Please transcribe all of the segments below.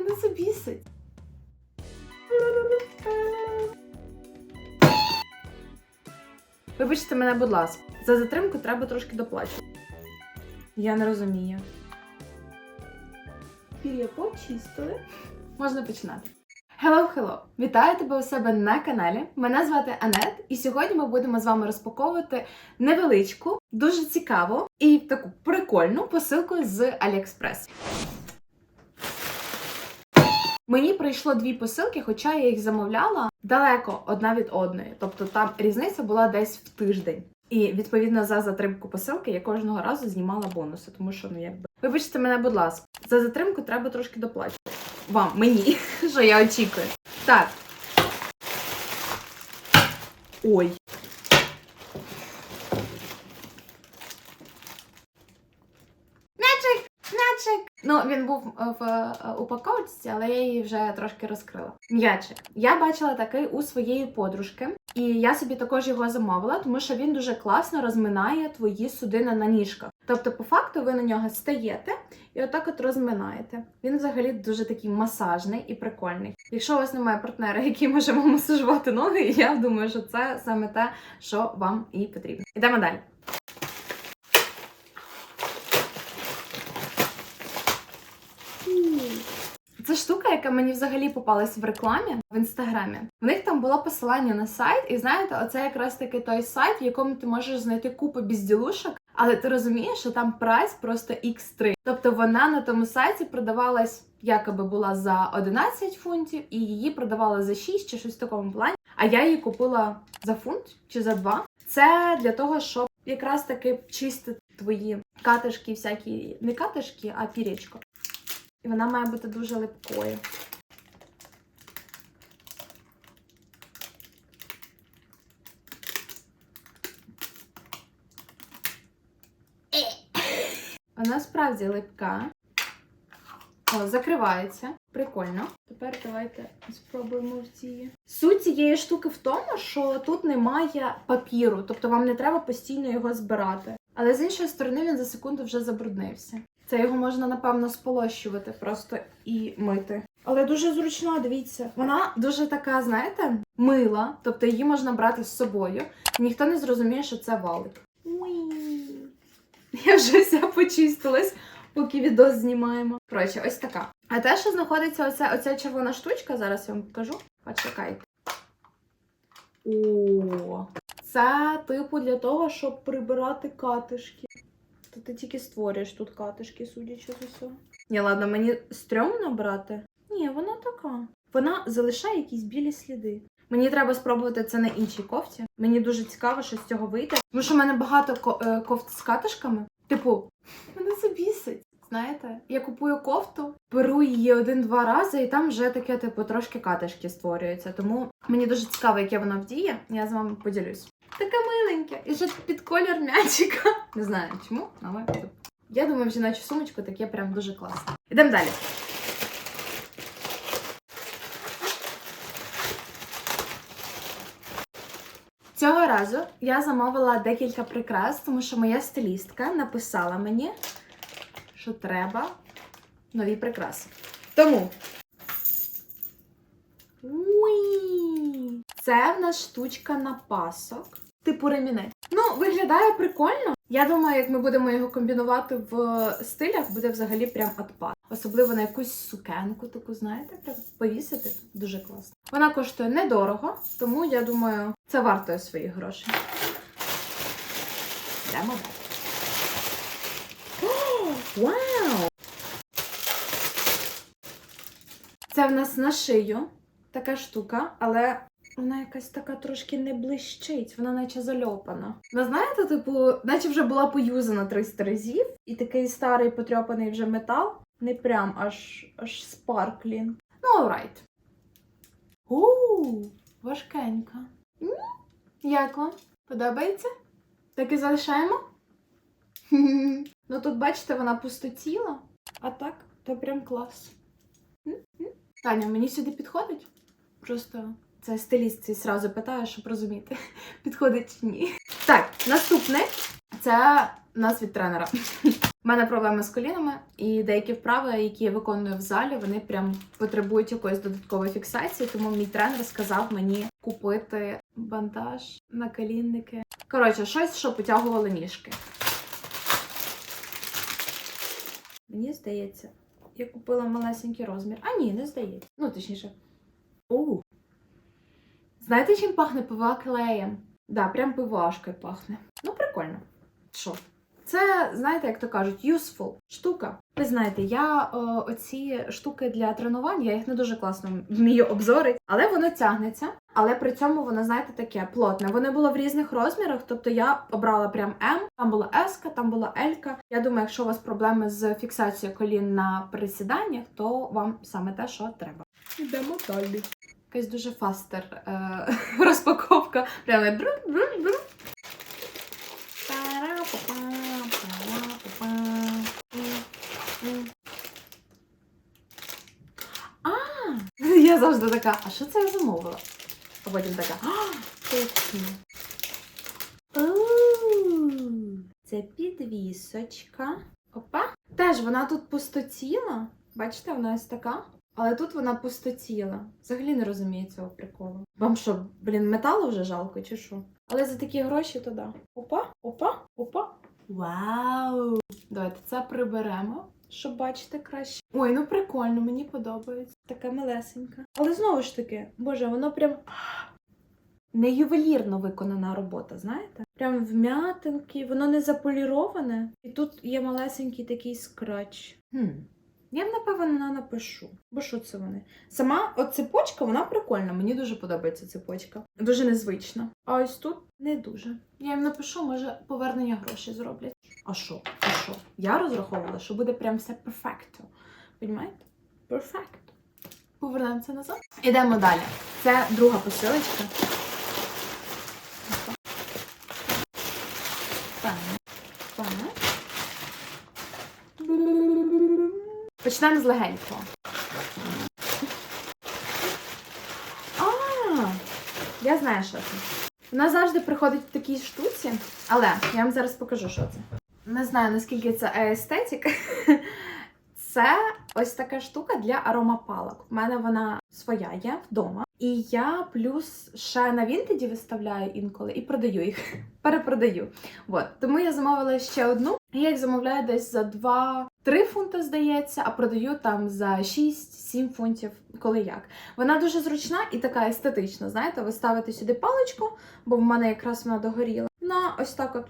Мене це бісить. Вибачте мене, будь ласка. За затримку треба трошки доплачувати. Я не розумію. Пір'я почистили. Можна починати. Hello, hello! Вітаю тебе у себе на каналі. Мене звати Анет, і сьогодні ми будемо з вами розпаковувати невеличку, дуже цікаву і таку прикольну посилку з AliExpress. Мені прийшло дві посилки, хоча я їх замовляла далеко одна від одної. Тобто там різниця була десь в тиждень. І відповідно за затримку посилки я кожного разу знімала бонуси, тому що ну якби. Вибачте мене, будь ласка, за затримку треба трошки доплачувати. Вам, мені, що я очікую. Так. Ой. М'ячик! М'ячик! Ну, він був е, в е, упаковці, але я її вже трошки розкрила. М'ячик. Я бачила такий у своєї подружки, і я собі також його замовила, тому що він дуже класно розминає твої судини на ніжках. Тобто, по факту, ви на нього стаєте і отак от розминаєте. Він взагалі дуже такий масажний і прикольний. Якщо у вас немає партнера, який може вам масажувати ноги, я думаю, що це саме те, що вам і потрібно. Ідемо далі. Це яка мені взагалі попалась в рекламі в інстаграмі. В них там було посилання на сайт, і знаєте, оце якраз таки той сайт, в якому ти можеш знайти купу безділушок, але ти розумієш, що там прайс просто X3. Тобто вона на тому сайті продавалась, якоби була за 11 фунтів, і її продавали за 6 чи щось в такому плані. А я її купила за фунт чи за 2. Це для того, щоб якраз таки чистити твої катишки, всякі не катишки, а пірячко. І вона має бути дуже липкою. Вона справді липка. О, закривається. Прикольно. Тепер давайте спробуємо в цієї. Суть цієї штуки в тому, що тут немає папіру, тобто вам не треба постійно його збирати. Але з іншої сторони він за секунду вже забруднився. Це його можна, напевно, сполощувати просто і мити. Але дуже зручно, дивіться. Вона дуже така, знаєте, мила, тобто її можна брати з собою. Ніхто не зрозуміє, що це валик. Я вже вся почистилась, поки відео знімаємо. Коротше, ось така. А те, що знаходиться оця, оця червона штучка, зараз я вам покажу. Почекайте. О, це типу для того, щоб прибирати катишки. То ти тільки створюєш тут катишки, судячи з усього. Ні, ладно, мені стрьомно брати. Ні, вона така. Вона залишає якісь білі сліди. Мені треба спробувати це на іншій кофті. Мені дуже цікаво, що з цього вийде. Тому що в мене багато ко- е, кофт з катишками. Типу, мене це бісить. Знаєте, я купую кофту, беру її один-два рази, і там вже таке, типу, трошки катишки створюються. Тому мені дуже цікаво, яке воно вдіє. Я з вами поділюсь. Таке миленьке. І ще під колір м'ячика. Не знаю чому, але я думаю, в жіночу сумочку таке прям дуже класно. Ідемо далі. Цього разу я замовила декілька прикрас, тому що моя стилістка написала мені, що треба нові прикраси. Тому. Це в нас штучка на пасок, типу ремінець. Ну, виглядає прикольно. Я думаю, як ми будемо його комбінувати в стилях, буде взагалі прям отпад. Особливо на якусь сукенку, таку, знаєте, прям повісити. Дуже класно. Вона коштує недорого, тому я думаю, це вартує своїх грошей. Йдемо. О, Вау! Це в нас на шию така штука, але вона якась така трошки не блищить, вона наче зальопана. Ну, знаєте, типу, наче вже була поюзана 300 разів, і такий старий потрьопаний вже метал, не прям аж аж спарклінг. Ну, alright. Ууу, важкенька. Як вам? Подобається? Так і залишаємо? Ну тут, бачите, вона пустотіла, а так, то прям клас. Таня, мені сюди підходить? Просто це стиліст цей сразу питає, щоб розуміти, підходить чи ні. Так, наступне це у нас від тренера. У мене проблеми з колінами, і деякі вправи, які я виконую в залі, вони прям потребують якоїсь додаткової фіксації. Тому мій тренер сказав мені купити бандаж на колінники. Коротше, щось, що потягувало ніжки. Мені здається, я купила малесенький розмір. А ні, не здається. Ну, точніше. Оу. Знаєте, чим пахне ПВА клеєм? Да, прям ПВАшкою пахне. Ну, прикольно. Що? Це, знаєте, як то кажуть, useful штука. Ви знаєте, я е, оці штуки для тренувань, я їх не дуже класно вмію обзорити, але воно тягнеться. Але при цьому воно, знаєте, таке плотне. Воно було в різних розмірах, тобто я обрала прям М, там була S, там була L. Я думаю, якщо у вас проблеми з фіксацією колін на присіданнях, то вам саме те, що треба. Йдемо далі. Якась дуже фастер е, розпаковка. Прямо бру-бру-бру. Пара-па-па, пара-па-па. А, я завжди така, а що це я замовила? А потім така, точно. Це підвісочка. Опа. Теж вона тут пустотіла. Бачите, вона ось така. Але тут вона пустотіла. Взагалі не розумію цього приколу. Вам що, блін, металу вже жалко, чи що? Але за такі гроші то да. Опа, опа, опа. Вау! Давайте це приберемо, щоб бачити краще. Ой, ну прикольно, мені подобається. Така малесенька. Але знову ж таки, боже, воно прям не ювелірно виконана робота, знаєте? Прям вм'ятинки, воно не заполіроване. І тут є малесенький такий скрач. Хм. Я б, напевно, напишу. Бо що це вони? Сама от цепочка, вона прикольна. Мені дуже подобається цепочка. Дуже незвична. А ось тут не дуже. Я їм напишу, може, повернення грошей зроблять. А що? А що? Я розраховувала, що буде прям все перфекто. Понімаєте? Перфекто. Повернемо це назад. Ідемо далі. Це друга посилочка. Так. Так. Почнемо з легенького. А, я знаю, що це. Вона завжди приходить в такій штуці, але я вам зараз покажу, що це. Не знаю, наскільки це естетик. Це ось така штука для аромапалок. У мене вона своя є вдома. І я плюс ще на Вінтеді виставляю інколи і продаю їх. Перепродаю. От. Тому я замовила ще одну. Я їх замовляю десь за 2-3 фунти, здається, а продаю там за 6-7 фунтів, коли як. Вона дуже зручна і така естетична. Знаєте, ви ставите сюди паличку, бо в мене якраз вона догоріла. На ось так от.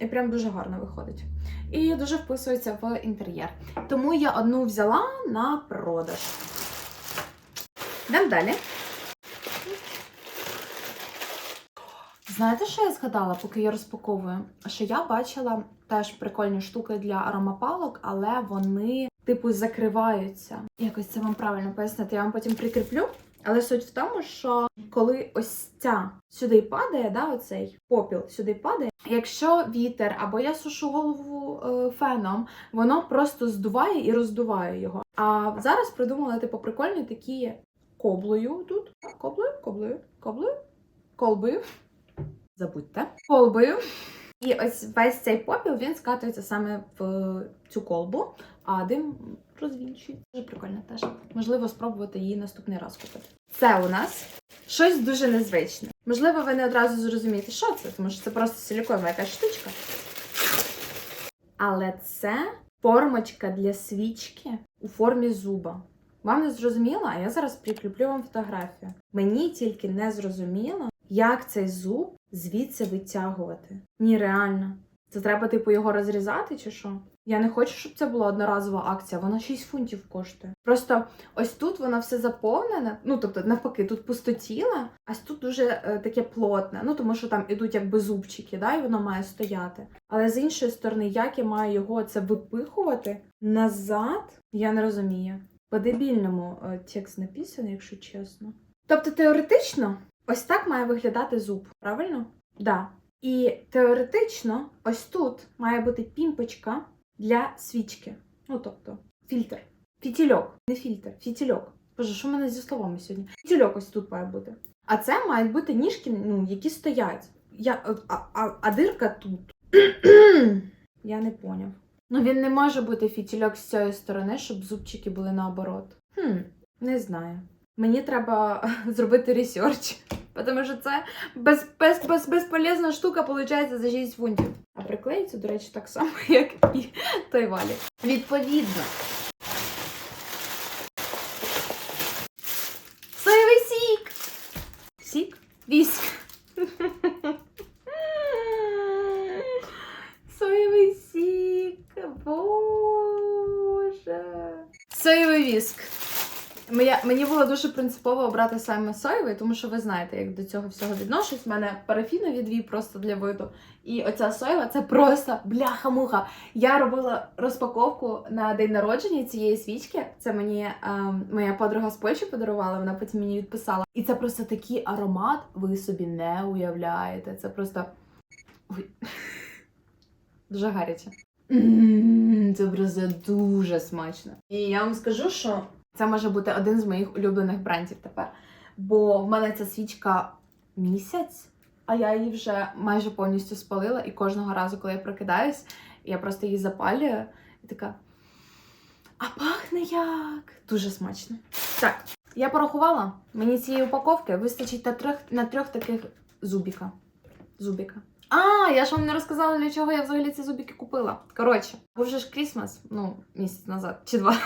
І прям дуже гарно виходить. І дуже вписується в інтер'єр. Тому я одну взяла на продаж. Йдемо далі. Знаєте, що я згадала, поки я розпаковую? Що я бачила теж прикольні штуки для аромапалок, але вони, типу, закриваються. Якось це вам правильно пояснити, я вам потім прикріплю. Але суть в тому, що коли ось ця сюди падає, да, оцей попіл сюди падає. Якщо вітер або я сушу голову е, феном, воно просто здуває і роздуває його. А зараз придумали типу прикольні такі коблою тут. Коблою, коблою, коблою, колбою. Забудьте. Колбою. І ось весь цей попіл він скатується саме в цю колбу, а дим розвінчується. Дуже прикольно теж. Можливо, спробувати її наступний раз купити. Це у нас щось дуже незвичне. Можливо, ви не одразу зрозумієте, що це, тому що це просто силіконова якась штучка. Але це формочка для свічки у формі зуба. Вам не зрозуміло, а я зараз прикріплю вам фотографію. Мені тільки не зрозуміло, як цей зуб звідси витягувати. Ні, реально. Це треба, типу, його розрізати чи що? Я не хочу, щоб це була одноразова акція, вона 6 фунтів коштує. Просто ось тут воно все заповнене, ну тобто, навпаки, тут пустотіле, а тут дуже е, таке плотне. Ну тому що там ідуть якби зубчики, да, і воно має стояти. Але з іншої сторони, як я маю його це випихувати назад, я не розумію. По-дебільному е, текст написаний, якщо чесно. Тобто, теоретично, ось так має виглядати зуб, правильно? Да. І теоретично, ось тут має бути пімпочка для свічки. Ну, тобто, фільтр. Фітільок, не фільтр, фітільок. Боже, що в мене зі словами сьогодні? Фітільок ось тут має бути. А це мають бути ніжки, ну, які стоять. Я, а, а, а дирка тут. Я не поняв. Ну він не може бути фітільок з цієї сторони, щоб зубчики були наоборот. Хм, не знаю. Мені треба зробити ресерч, тому що це без, без, без, безполезна штука, виходить, за 6 фунтів. А приклеїться, до речі, так само, як і той валік. Відповідно. Соєвий сік! Сік? Віск. Соєвий сік. Боже. Соєвий віск. Моя, мені було дуже принципово обрати саме соєвий, тому що ви знаєте, як до цього всього відношусь. У мене парафінові дві просто для виду. І оця соєва це просто бляха-муха. Я робила розпаковку на день народження цієї свічки. Це мені ем, моя подруга з Польщі подарувала, вона потім мені відписала. І це просто такий аромат, ви собі не уявляєте. Це просто. Ой. Дуже гаряче. Це просто дуже смачно. І я вам скажу, що це може бути один з моїх улюблених брендів тепер. Бо в мене ця свічка місяць, а я її вже майже повністю спалила. І кожного разу, коли я прокидаюсь, я просто її запалюю і така. А пахне як! Дуже смачно. Так, я порахувала. Мені цієї упаковки вистачить на трьох, на трьох таких зубіка. Зубіка. А, я ж вам не розказала, для чого я взагалі ці зубики купила. Коротше, був же ж Крісмас, ну, місяць назад чи два.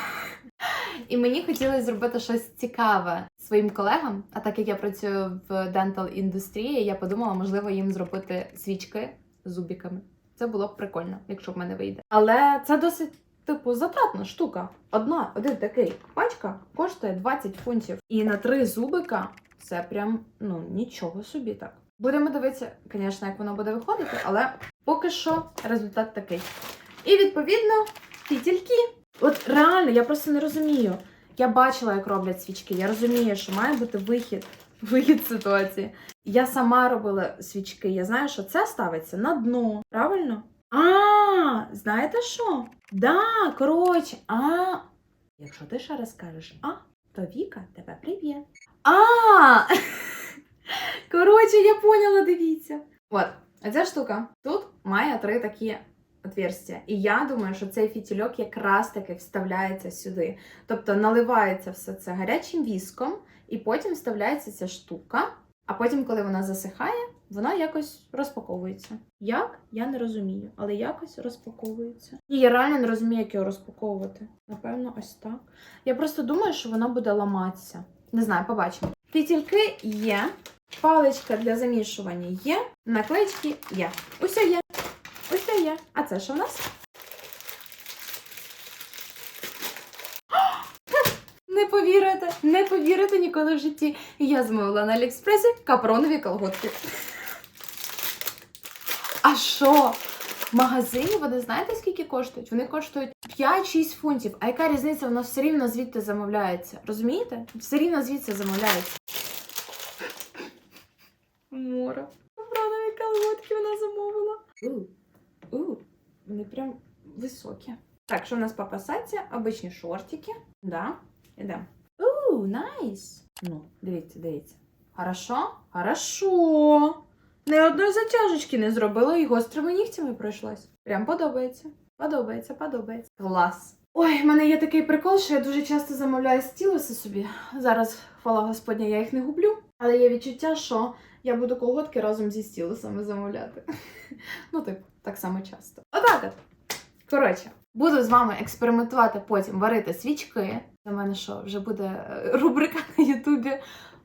І мені хотілося зробити щось цікаве своїм колегам. А так як я працюю в дентал індустрії, я подумала, можливо, їм зробити свічки з зубіками. Це було б прикольно, якщо в мене вийде. Але це досить. Типу, затратна штука. Одна, один такий пачка коштує 20 фунтів. І на три зубика це прям ну нічого собі так. Будемо дивитися, звісно, як воно буде виходити, але поки що результат такий. І відповідно фітільки. От реально, я просто не розумію. Я бачила, як роблять свічки. Я розумію, що має бути вихід, вихід ситуації. Я сама робила свічки. Я знаю, що це ставиться на дно. Правильно? А, знаєте що? Да, коротше, а. Якщо ти ще раз кажеш, а, то Віка тебе прив'є. А! Коротше, я поняла, дивіться. От, ця штука тут має три такі отверстия. І я думаю, що цей фітільок якраз таки вставляється сюди. Тобто наливається все це гарячим віском, і потім вставляється ця штука. А потім, коли вона засихає, вона якось розпаковується. Як? Я не розумію, але якось розпаковується. І я реально не розумію, як його розпаковувати. Напевно, ось так. Я просто думаю, що воно буде ламатися. Не знаю, побачимо. Фітільки є, паличка для замішування є, наклеечки є. Усе є. Усе є. А це що в нас? Не повірите, не повірите ніколи в житті. Я замовила на Аліекспресі капронові колготки. А що? В магазині вони знаєте скільки коштують? Вони коштують 5-6 фунтів. А яка різниця? Воно все рівно звідти замовляється. Розумієте? Все рівно звідси замовляється. Море. Капронові колготки вона замовила. У, вони прям високі. Так, що в нас по касаці? Обичні шортики. Да, ідемо. У, найс. Ну, дивіться, дивіться. Хорошо? Хорошо. Не одної затяжечки не зробила і гострими нігтями пройшлась. Прям подобається. Подобається, подобається. Клас. Ой, в мене є такий прикол, що я дуже часто замовляю стілуси собі. Зараз, хвала Господня, я їх не гублю. Але є відчуття, що я буду колготки разом зі стілусами замовляти. Ну, типу, так само часто. Отак от. Коротше, буду з вами експериментувати потім варити свічки. У мене що, вже буде е, рубрика на Ютубі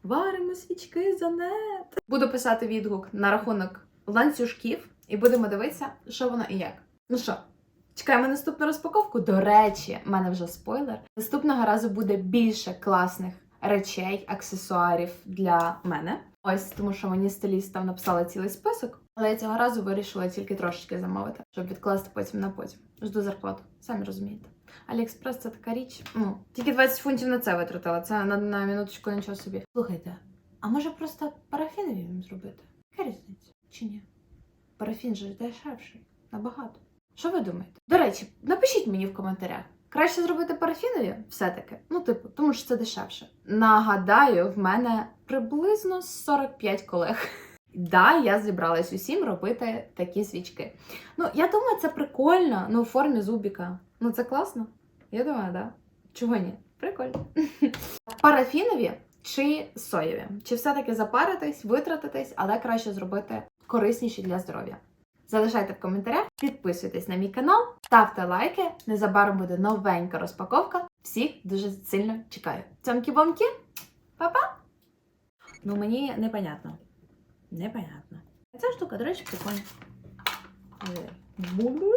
Варимо свічки за нет. Буду писати відгук на рахунок ланцюжків і будемо дивитися, що воно і як. Ну що, чекаємо наступну розпаковку. До речі, в мене вже спойлер. Наступного разу буде більше класних речей, аксесуарів для мене. Ось тому, що мені стиліст там написала цілий список, але я цього разу вирішила тільки трошечки замовити, щоб відкласти потім на потім. Жду зарплату, самі розумієте. Аліекспрес це така річ. Ну, тільки 20 фунтів на це витратила. Це на, на минуточку нічого собі. Слухайте, а може просто парафінові їм зробити? Яка різниця? Чи ні? Парафін же дешевший. Набагато. Що ви думаєте? До речі, напишіть мені в коментарях. Краще зробити парафінові все-таки. Ну, типу, тому що це дешевше. Нагадаю, в мене приблизно 45 колег. Да, я зібралась усім робити такі свічки. Ну, я думаю, це прикольно, ну, у формі зубіка. Ну, це класно. Я думаю, да. Чого ні? Прикольно. Парафінові чи соєві? Чи все-таки запаритись, витратитись, але краще зробити корисніші для здоров'я? Залишайте в коментарях, підписуйтесь на мій канал, ставте лайки. Незабаром буде новенька розпаковка. Всіх дуже сильно чекаю. Цьомкі-бомки, па-па! Ну, мені непонятно. Непонятно. Ця штука, до речі, прикольна. Булю.